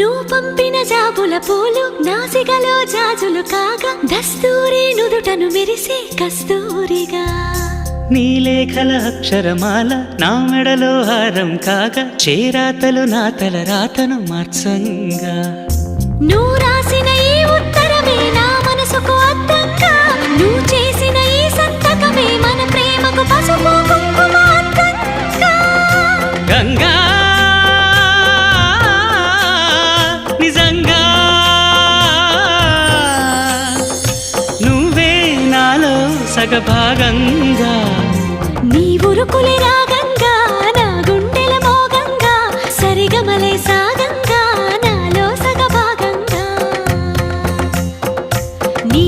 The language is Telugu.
నువ్వు పంపిన జాబుల పూలు నాసికలో జాజులు కాగా దస్తూరి నుదుటను మెరిసే కస్తూరిగా. నీలేఖల అక్షరమాల నా మెడలో హారం కాగా చేరాతలు నా తల రాతను మార్చంగా. నువ్వు సగభాగంగా. నీ ఉరుకులే రాగంగా నా గుండెల సరిగమలే సాగంగా నాలో నీ